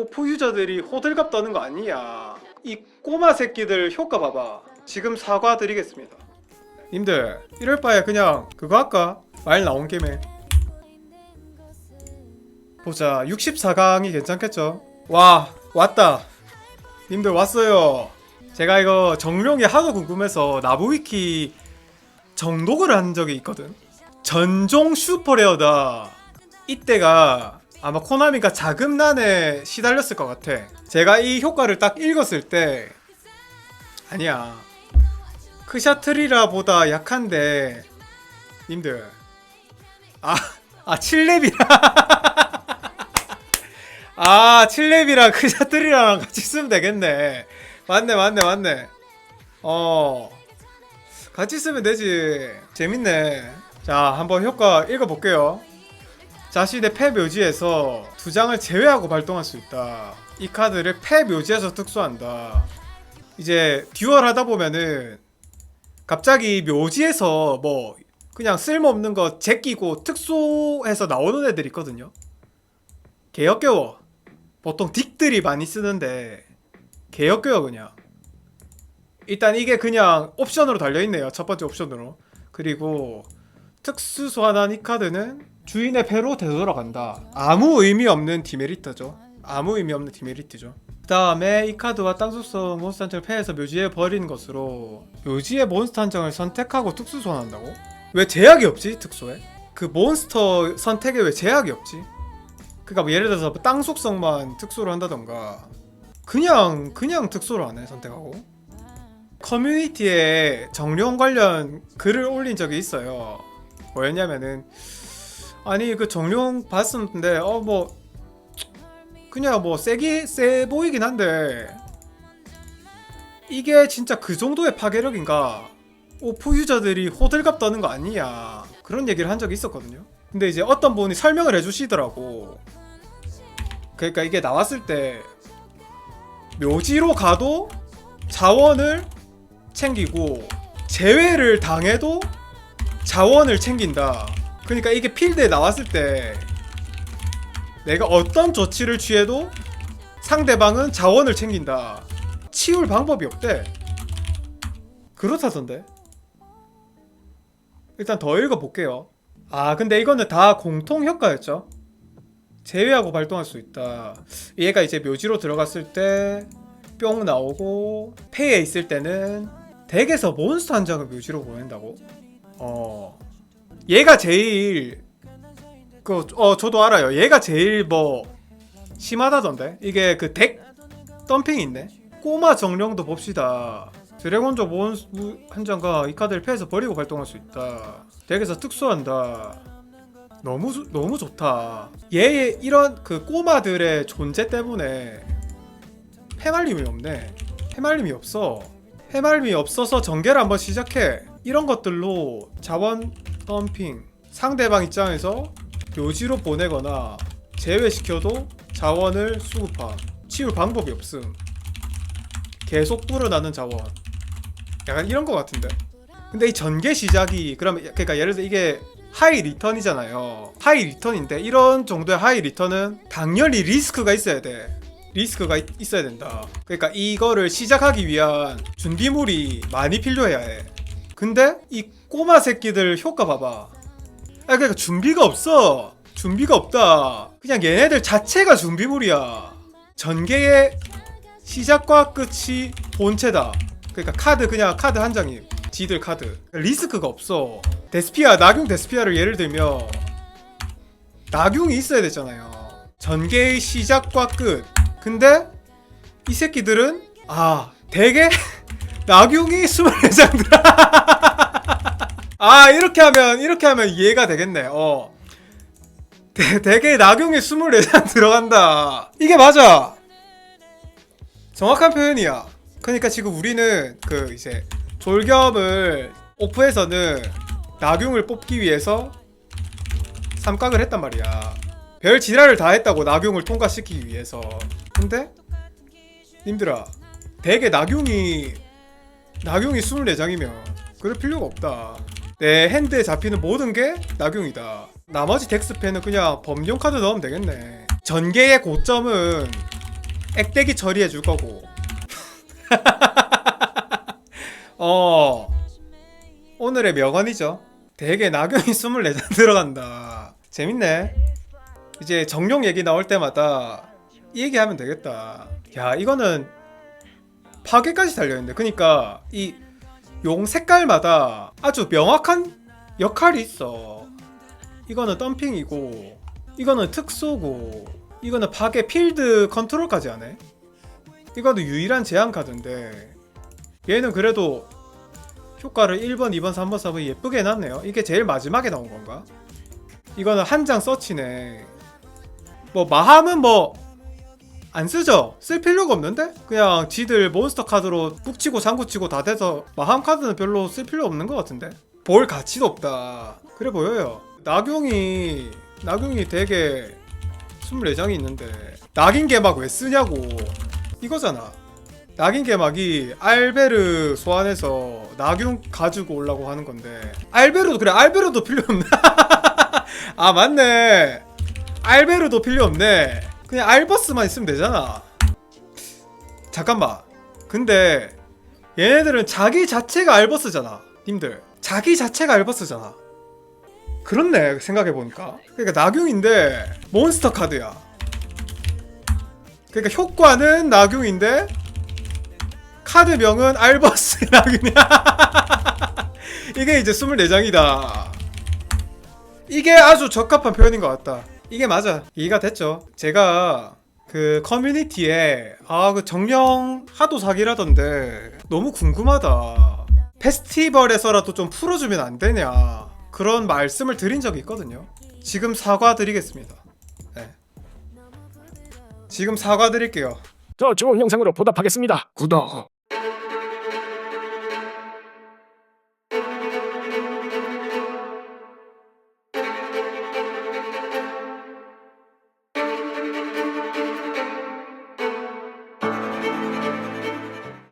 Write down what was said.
오프 유저들이 호들갑 떠는 거 아니야. 이 꼬마 새끼들 효과 봐봐. 지금 사과 드리겠습니다. 님들 이럴 바에 그냥 그거 할까? 말 나온 김에 보자 64강이 괜찮겠죠? 와 왔다 님들 왔어요 제가 이거 정룡이 하도 궁금해서 나부위키 정독을 한 적이 있거든 전종 슈퍼레어다 이때가 아마 코나미가 자금난에 시달렸을 것 같아. 제가 이 효과를 딱 읽었을 때 아니야. 크샤트리라 보다 약한데 님들. 아, 아 7렙이라. 아 7렙이랑 크샤트리랑 같이 쓰면 되겠네. 맞네 맞네 맞네. 어. 같이 쓰면 되지. 재밌네. 자 한번 효과 읽어볼게요 자신의 패 묘지에서 두 장을 제외하고 발동할 수 있다 이 카드를 패 묘지에서 특수한다 이제 듀얼 하다 보면은 갑자기 묘지에서 뭐 그냥 쓸모없는 거 제끼고 특수해서 나오는 애들 있거든요. 개역겨워. 보통 딕들이 많이 쓰는데 개역겨워 그냥. 일단 이게 그냥 옵션으로 달려있네요. 첫 번째 옵션으로. 그리고 특수 소환한 이 카드는 주인의 패로 되돌아간다. 아무 의미 없는 디메리트죠. 아무 의미 없는 디메리트죠. 그 다음에 이 카드와 땅속성 몬스터 한 장을 패해서 묘지에 버리는 것으로 묘지의 몬스터 한 장을 선택하고 특수 소환한다고? 왜 제약이 없지 특수에? 그 몬스터 선택에 왜 제약이 없지? 그니까 뭐 예를 들어서 땅 속성만 특수로 한다던가 그냥 그냥 특수로 하네 선택하고 커뮤니티에 정령 관련 글을 올린 적이 있어요 뭐였냐면은 아니 그 정령 봤었는데 어 뭐 그냥 뭐 세기 세 보이긴 한데 이게 진짜 그 정도의 파괴력인가? 오프 유저들이 호들갑 떠는 거 아니야? 그런 얘기를 한 적이 있었거든요. 근데 이제 어떤 분이 설명을 해주시더라고. 그러니까 이게 나왔을 때 묘지로 가도 자원을 챙기고 제외를 당해도 자원을 챙긴다. 그러니까 이게 필드에 나왔을 때 내가 어떤 조치를 취해도 상대방은 자원을 챙긴다. 치울 방법이 없대. 그렇다던데. 일단 더 읽어볼게요. 아, 근데 이거는 다 공통 효과였죠. 제외하고 발동할 수 있다. 얘가 이제 묘지로 들어갔을 때 뿅 나오고 폐에 있을 때는 덱에서 몬스터 한 장을 묘지로 보낸다고? 어. 얘가 제일 그, 어, 저도 알아요. 얘가 제일 뭐, 심하다던데? 이게 그 덱 덤핑이 있네? 꼬마 정령도 봅시다. 드래곤조 몬스 한 장과 이 카드를 패해서 버리고 발동할 수 있다. 덱에서 특수한다. 너무, 좋- 너무 좋다. 얘의 이런 그 꼬마들의 존재 때문에 해말림이 없네. 해말림이 없어. 해말림이 없어서 전개를 한번 시작해. 이런 것들로 자원 덤핑. 상대방 입장에서 묘지로 보내거나 제외시켜도 자원을 수급함. 치울 방법이 없음. 계속 불어나는 자원. 약간 이런 거 같은데? 근데 이 전개 시작이 그러면 그러니까 예를 들어 이게 하이 리턴이잖아요. 하이 리턴인데 이런 정도의 하이 리턴은 당연히 리스크가 있어야 돼. 리스크가 있, 있어야 된다. 그러니까 이거를 시작하기 위한 준비물이 많이 필요해야 해 근데 이 꼬마 새끼들 효과 봐봐 아 그러니까 준비가 없어. 준비가 없다. 그냥 얘네들 자체가 준비물이야. 전개의 시작과 끝이 본체다. 그러니까 카드 그냥 카드 한 장이 지들 카드. 리스크가 없어. 데스피아 나균 데스피아를 예를 들면 나균이 있어야 되잖아요. 전개의 시작과 끝. 근데 이 새끼들은 아 되게 나균이 24장 들어. 아 이렇게 하면 이렇게 하면 이해가 되겠네. 어. 대, 되게 나경에 24장 들어간다. 이게 맞아. 정확한 표현이야. 그러니까 지금 우리는 그 이제 졸겸을 오프에서는 나경을 뽑기 위해서 삼각을 했단 말이야. 별 지랄을 다 했다고 나경을 통과시키기 위해서. 근데 님들아, 되게 나경이 나경이 24장이면 그럴 필요가 없다. 내 핸드에 잡히는 모든 게 낙용이다. 나머지 덱스펜은 그냥 범용 카드 넣으면 되겠네. 전개의 고점은 액대기 처리해 줄 거고. 어 오늘의 명언이죠. 되게 낙용이 24잔 들어간다. 재밌네. 이제 정용 얘기 나올 때마다 이 얘기하면 되겠다. 야 이거는 파괴까지 달려있는데. 그니까 이 용 색깔마다 아주 명확한 역할이 있어. 이거는 덤핑이고 이거는 특소고 이거는 파괴 필드 컨트롤까지 하네. 이거는 유일한 제한 카드인데 얘는 그래도 효과를 1번, 2번, 3번, 4번 예쁘게 해놨네요. 이게 제일 마지막에 나온 건가? 이거는 한 장 서치네. 뭐 마함은 뭐 안 쓰죠? 쓸 필요가 없는데? 그냥 지들 몬스터 카드로 꾹치고 장구치고 다 돼서 마함 카드는 별로 쓸 필요 없는 것 같은데? 볼 가치도 없다. 그래 보여요. 낙용이 낙용이 되게 24장이 있는데 낙인 개막 왜 쓰냐고. 이거잖아. 낙인 개막이 알베르 소환해서 낙용 가지고 오려고 하는 건데. 알베르도 그래. 알베르도 필요 없네. 아 맞네. 알베르도 필요 없네 그냥 알버스만 있으면 되잖아. 잠깐만. 근데 얘네들은 자기 자체가 알버스잖아 님들. 자기 자체가 알버스잖아. 그렇네 생각해보니까. 그러니까 낙용인데 몬스터 카드야. 그러니까 효과는 낙용인데 카드명은 알버스 낙용이야 이게 이제 24장이다. 이게 아주 적합한 표현인 것 같다 이게 맞아. 이해가 됐죠. 제가 그 커뮤니티에 아 그 정령 하도 사기라던데 너무 궁금하다. 페스티벌에서라도 좀 풀어주면 안 되냐. 그런 말씀을 드린 적이 있거든요. 지금 사과드리겠습니다. 네. 지금 사과드릴게요. 더 좋은 영상으로 보답하겠습니다. 구독.